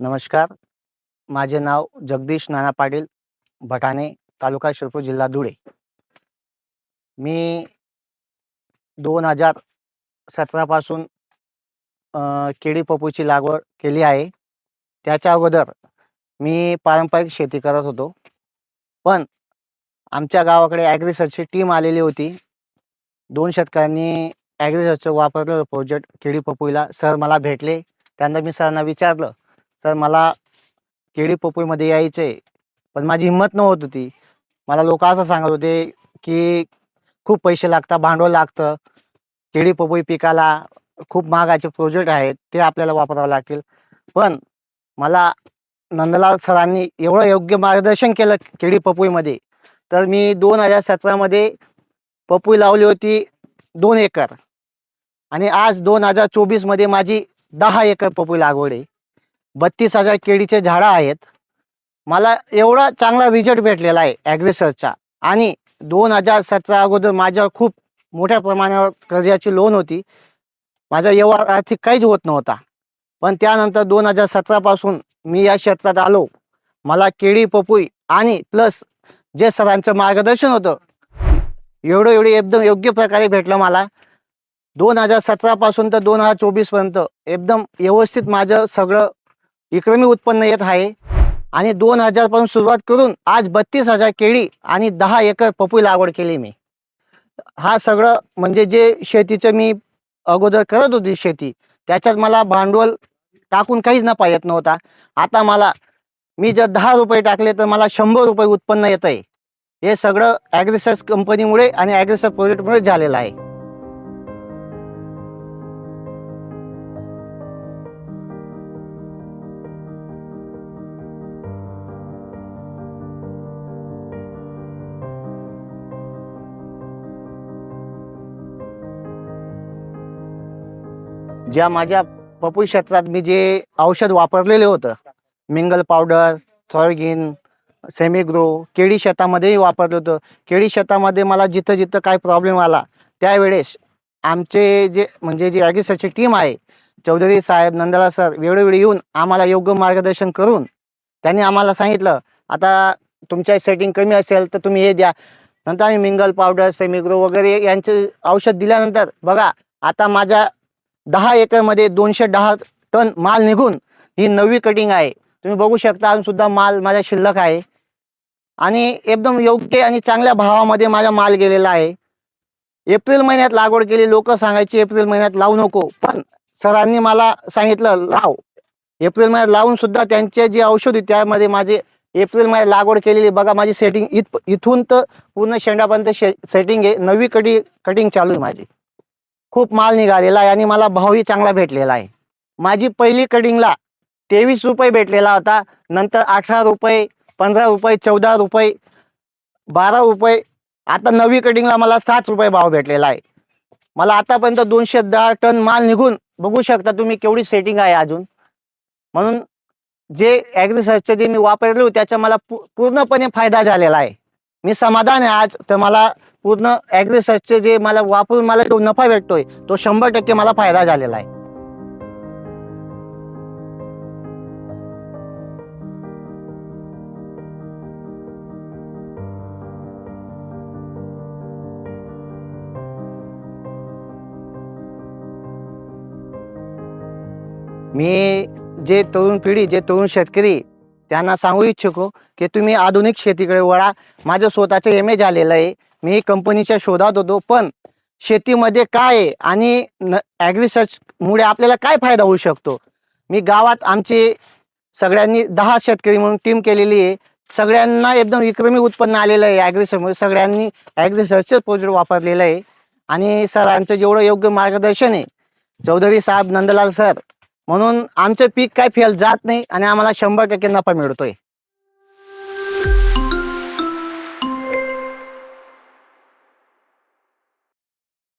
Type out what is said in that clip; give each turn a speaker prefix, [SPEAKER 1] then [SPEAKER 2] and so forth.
[SPEAKER 1] नमस्कार. माझे नाव जगदीश नाना पाटील भटाणे तालुका शिरपूर जिल्हा धुळे. मी दोन हजार सतरापासून केळी पपूची लागवड केली आहे. त्याच्या अगोदर मी पारंपरिक शेती करत होतो. पण आमच्या गावाकडे ॲग्रिसरची टीम आलेली होती. दोन शेतकऱ्यांनी ॲग्रिसरचं वापरलेलं प्रोजेक्ट केळी पपईला सर मला भेटले. त्यांना मी सरांना विचारलं सर मला केळी पपईमध्ये यायचं आहे पण माझी हिंमत नव्हत होती मला लोक असं सांगत होते की खूप पैसे लागतात भांडवल लागतं. केळी पपई पिकाला खूप महागाचे प्रोजेक्ट आहेत ते आपल्याला वापरावे लागतील. पण मला नंदलाल सरांनी एवढं योग्य मार्गदर्शन केलं केळी पपईमध्ये. तर मी दोन हजार सतरामध्ये पपई लावली होती दोन एकर. आणि आज दोन हजार चोवीसमध्ये माझी दहा एकर पपई लागवड आहे. बत्तीस हजार केळीचे झाडं आहेत. मला एवढा चांगला रिझल्ट भेटलेला आहे ॲग्रेसरचा आणि दोन हजार सतरा अगोदर माझ्यावर खूप मोठ्या प्रमाणावर कर्जाची लोन होती. माझा व्यवहार आर्थिक काहीच होत नव्हता. पण त्यानंतर दोन हजार सतरापासून मी या क्षेत्रात आलो. मला केळी पपई आणि प्लस जे सरांचं मार्गदर्शन होतं एवढं एवढं एकदम योग्य प्रकारे भेटलं मला. दोन हजार सतरापासून तर दोन हजार चोवीसपर्यंत एकदम व्यवस्थित माझं सगळं विक्रमी उत्पन्न येत आहे. आणि दोन हजारपासून सुरुवात करून आज बत्तीस हजार केळी आणि दहा एकर पपई लागवड केली मी. हा सगळं म्हणजे जे शेतीचं मी अगोदर करत होती शेती त्याच्यात मला भांडवल टाकून काहीच नफा येत नव्हता. आता मला मी जर दहा रुपये टाकले तर मला शंभर रुपये उत्पन्न येत आहे हे सगळं ॲग्रिसर्च कंपनीमुळे आणि ॲग्रिसर्च प्रोजेक्टमुळे झालेलं आहे. ज्या माझ्या पपई क्षेत्रात मी जे औषध वापरलेले होतं मिंगल पावडर थॉर्गिन सेमिग्रो केळी शेतामध्येही वापरलं होतं. केळी शेतामध्ये मला जिथं जिथं काय प्रॉब्लेम आला त्यावेळेस आमचे जे म्हणजे जे ॲग्रिसरची टीम आहे चौधरी साहेब नंदला सर वेळोवेळी येऊन आम्हाला योग्य मार्गदर्शन करून त्यांनी आम्हाला सांगितलं आता तुमच्या सेटिंग कमी असेल तर तुम्ही हे द्या. नंतर आम्ही मिंगल पावडर सेमिग्रो वगैरे यांचे औषध दिल्यानंतर बघा आता माझ्या दहा एकरमध्ये दोनशे दहा टन माल निघून ही नवी कटिंग आहे. तुम्ही बघू शकता अजून सुद्धा माल माझ्या शिल्लक आहे. आणि एकदम योग्य आणि चांगल्या भावामध्ये माझा माल गेलेला आहे. एप्रिल महिन्यात लागवड केली लोक सांगायची एप्रिल महिन्यात लावू नको. पण सरांनी मला सांगितलं लाव. एप्रिल महिन्यात लावून सुद्धा त्यांचे जे औषध त्यामध्ये माझे एप्रिल महिन्यात लागवड केलेली बघा माझी सेटिंग इथ इथून तर पूर्ण शेंडापर्यंत शे सेटिंग आहे. नवी कटी कटिंग चालू आहे माझी. खूप माल निघालेला आहे आणि मला भावही चांगला भेटलेला आहे. माझी पहिली कटिंगला तेवीस रुपये भेटलेला होता. नंतर अठरा रुपये पंधरा रुपये चौदा रुपये बारा रुपये. आता नवी कटिंगला मला सात रुपये भाव भेटलेला आहे. मला आतापर्यंत दोनशे दहा टन माल निघून बघू शकता तुम्ही केवढी सेटिंग आहे अजून. म्हणून जे ॲग्रिसर्चचे जे मी वापरले होते त्याचा मला पू पूर्णपणे फायदा झालेला आहे. मी समाधान आहे आज. तर मला पूर्ण ॲग्रिसर्चचे जे मला वापरून मला जो नफा भेटतोय तो शंभर टक्के मला फायदा झालेला आहे. मी जे तरुण पिढी जे तरुण शेतकरी त्यांना सांगू इच्छितो हो, की तुम्ही आधुनिक शेतीकडे वळा. माझं स्वतःचं एम ए झालेलं आहे. मी कंपनीच्या शोधात होतो पण शेतीमध्ये काय आहे आणि न ॲग्रिसर्चमुळे आपल्याला काय फायदा होऊ शकतो? मी गावात आमचे सगळ्यांनी दहा शेतकरी म्हणून टीम केलेली आहे. सगळ्यांना एकदम विक्रमी उत्पन्न आलेलं आहे ॲग्रिसर्चमुळे सगळ्यांनी ॲग्रिसर्चचं प्रोजेक्ट वापरलेलं आहे. आणि सरांचं जेवढं योग्य मार्गदर्शन आहे. चौधरी साहेब नंदलाल सर म्हणून आमचं पीक काय फेल जात नाही आणि आम्हाला शंभर टक्के नफा मिळतोय.